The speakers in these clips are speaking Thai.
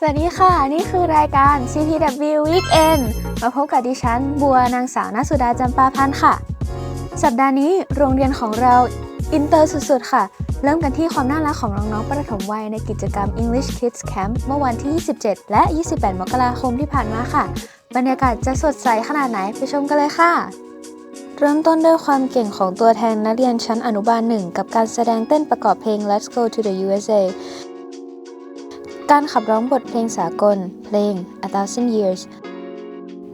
สวัสดีค่ะ นี่คือรายการ CPW Weekend มาพบกับดิฉัน บัวนางสาวนาสุดาจำปาพันธ์ค่ะ สัปดาห์นี้โรงเรียนของเราอินเตอร์สุดๆ ค่ะ เริ่มกันที่ความน่ารักของน้องๆประถมวัยในกิจกรรม English Kids Camp เมื่อวันที่ 27 และ 28 มกราคมที่ผ่านมาค่ะ บรรยากาศจะสดใสขนาดไหนไปชมกันเลยค่ะ เริ่มต้นด้วยความเก่งของตัวแทนนักเรียนชั้นอนุบาลหนึ่งกับการแสดงเต้นประกอบเพลง Let's Go to the USA การขับร้องบทเพลงสากล เพลง A Thousand Years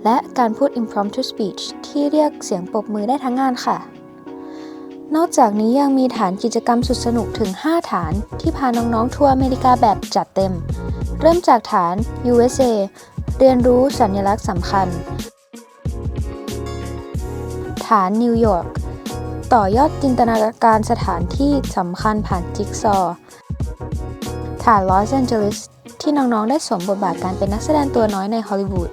และการพูด impromptu speech ที่เรียกเสียงปรบมือได้ทั้งงานค่ะ นอกจากนี้ยังมีฐานกิจกรรมสุดสนุกถึง 5 ฐานที่พาน้องๆ ทัวร์อเมริกาแบบจัดเต็ม เริ่มจากฐาน USA เรียนรู้สัญลักษณ์สำคัญ ฐานนิวยอร์กต่อยอดจินตนาการสถานที่สำคัญผ่านจิ๊กซอ ว์ฐานลอสแอนเจลิสที่น้องๆ ได้สวมบทบาทการเป็นนักแสดงตัวน้อยในฮอลลีวูด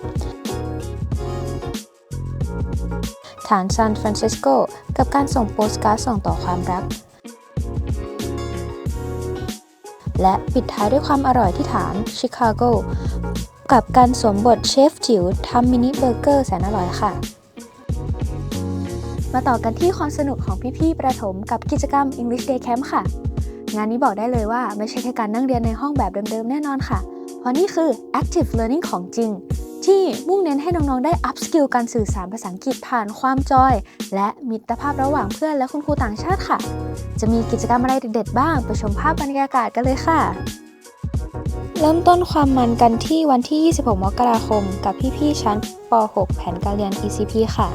ฐานซานฟรานซิสโกกับการส่งโปสการ์ดส่งต่อความรัก และปิดท้ายด้วยความอร่อยที่ฐานชิคาโกกับการสวมบทเชฟจิ๋วทำมินิเบอร์เกอร์แสนอร่อยค่ะ มาต่อกันที่ความสนุกของพี่ๆ ประถมกับกิจกรรม English Day Camp ค่ะ งานนี้บอกได้เลยว่าไม่ใช่แค่การนั่งเรียนในห้องแบบเดิมๆ แน่นอนค่ะ เพราะนี่คือ active learning ของจริง ที่มุ่งเน้นให้น้องๆ ได้ up skill การสื่อสารภาษาอังกฤษผ่านความจอย และมิตรภาพระหว่างเพื่อนและคุณครูต่างชาติค่ะ จะมีกิจกรรมอะไรเด็ดๆ บ้าง ไปชมภาพบรรยากาศกันเลยค่ะ เริ่มต้นความมันกันที่วันที่ 26 มกราคม กับพี่ๆชั้นป .6 แผนการเรียน ECP ค่ะ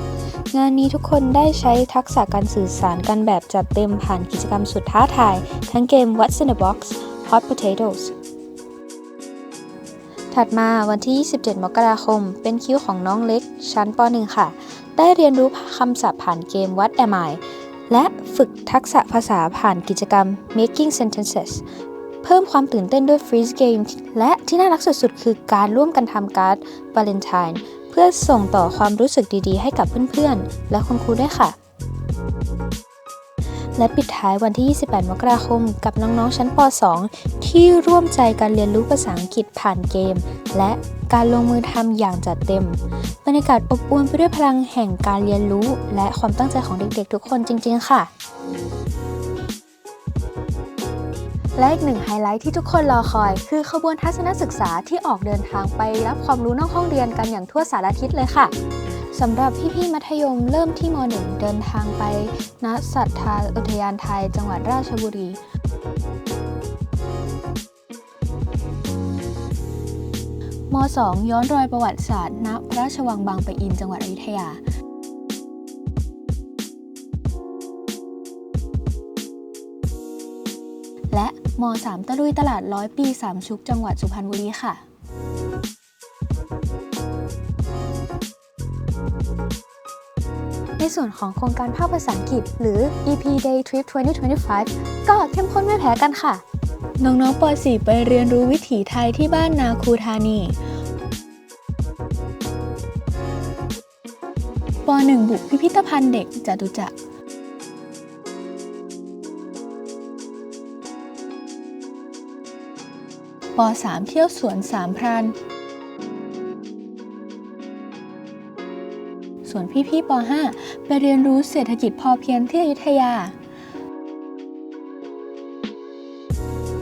งานนี้ทุกคนได้ใช้ทักษะการสื่อสารกันแบบจัดเต็มผ่านกิจกรรมสุดท้าทาย ทั้งเกม What's in the Box Hot Potatoes ถัดมาวันที่ 27 มกราคม เป็นคิวของน้องเล็ก ชั้นป .1 ค่ะ ได้เรียนรู้คำศัพท์ผ่านเกม What Am I และฝึกทักษะภาษาผ่านกิจกรรม Making Sentences เพิ่มความตื่นเต้นด้วย Freeze Game และที่น่ารักสุดๆ คือการร่วมกันทำการ์ดวาเลนไทน์เพื่อส่งต่อความรู้สึกดีๆ ให้กับเพื่อนๆ และคุณครูด้วยค่ะ และปิดท้ายวันที่ 28 มกราคม กับน้องๆ ชั้นป .2 ที่ร่วมใจกันเรียนรู้ภาษาอังกฤษผ่านเกม และการลงมือทำอย่างจัดเต็ม บรรยากาศอบอวลไปด้วยพลังแห่งการเรียนรู้ และความตั้งใจของเด็กๆ ทุกคนจริง ๆ ค่ะ และอีกหนึ่งไฮไลท์ที่ทุกคนรอคอย คือขบวนทัศนศึกษาที่ออกเดินทางไปรับความรู้นอกห้องเรียนกันอย่างทั่วสารทิศเลยค่ะสำหรับพี่ๆมัธยมเริ่มที่ม .1 เดินทางไปณสัทธาอุทยานไทย จังหวัดราชบุรีม .2 ย้อนรอยประวัติศาสตร์ณพระราชวังบางปะอินจังหวัดอยุธยา และ ม .3 ตะลุยตลาดร้อยปีสามชุกจังหวัดสุพรรณบุรีค่ะในส่วนของโครงการภาคภาษาอังกฤษ หรือ EP Day Trip 2025 ก็เข้มข้นไม่แพ้กันค่ะ น้องๆป .4 ไปเรียนรู้วิถีไทยที่บ้านนาคูธานีป .1 บุกพิพิธภัณฑ์เด็กจตุจักร ป .3 เที่ยวสวนสามพรานส่วนพี่ๆป .5 ไปเรียนรู้เศรษฐกิจพอเพียงที่อยุธยา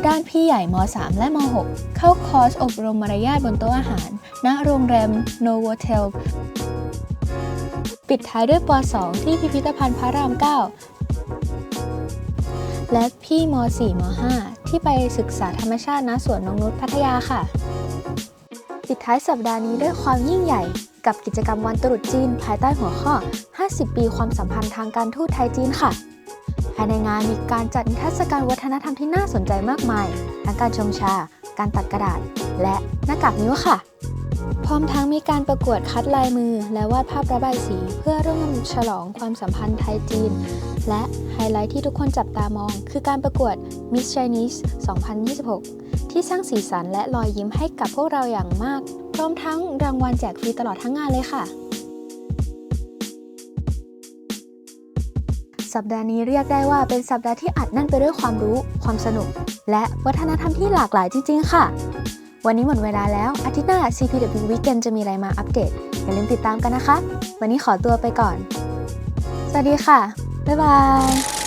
ด้านพี่ใหญ่ม .3 และม .6 เข้าคอร์สอบรมมารยาทบนโต๊ะอาหาร ณ โรงแรม Novotel ปิดท้ายด้วยป .2 ที่พิพิธภัณฑ์พระราม 9 และพี่ม .4 ม .5 ที่ไปศึกษาธรรมชาติณสวนนงนุษพัทยาค่ะ ปิดท้ายสัปดาห์นี้ด้วยความยิ่งใหญ่กับกิจกรรมวันตรุษจีน ภายใต้หัวข้อ 50 ปีความสัมพันธ์ทางการทูตไทยจีนค่ะ ภายในงานมีการจัดนิทรรศการวัฒนธรรมที่น่าสนใจมากมาย ทั้งการชงชา การตัดกระดาษ และหน้ากากนิ้วค่ะ พร้อมทั้งมีการประกวดคัดลายมือ และวาดภาพระบายสี เพื่อร่วมฉลองความสัมพันธ์ไทยจีน และไฮไลท์ที่ทุกคนจับตามอง คือการประกวด Miss Chinese 2026 ที่สร้างสีสันและรอยยิ้มให้กับพวกเราอย่างมาก พร้อมทั้งรางวัลแจกฟรีตลอดทั้งงานเลยค่ะ สัปดาห์นี้เรียกได้ว่าเป็นสัปดาห์ที่อัดแน่นไปด้วยความรู้ ความสนุก และวัฒนธรรมที่หลากหลายจริง ๆ ค่ะ วันนี้หมดเวลาแล้ว อาทิตย์หน้า CPW Weekend จะมีอะไรมาอัปเดต อย่าลืมติดตามกันนะคะ วันนี้ขอตัวไปก่อน สวัสดีค่ะ บ๊ายบาย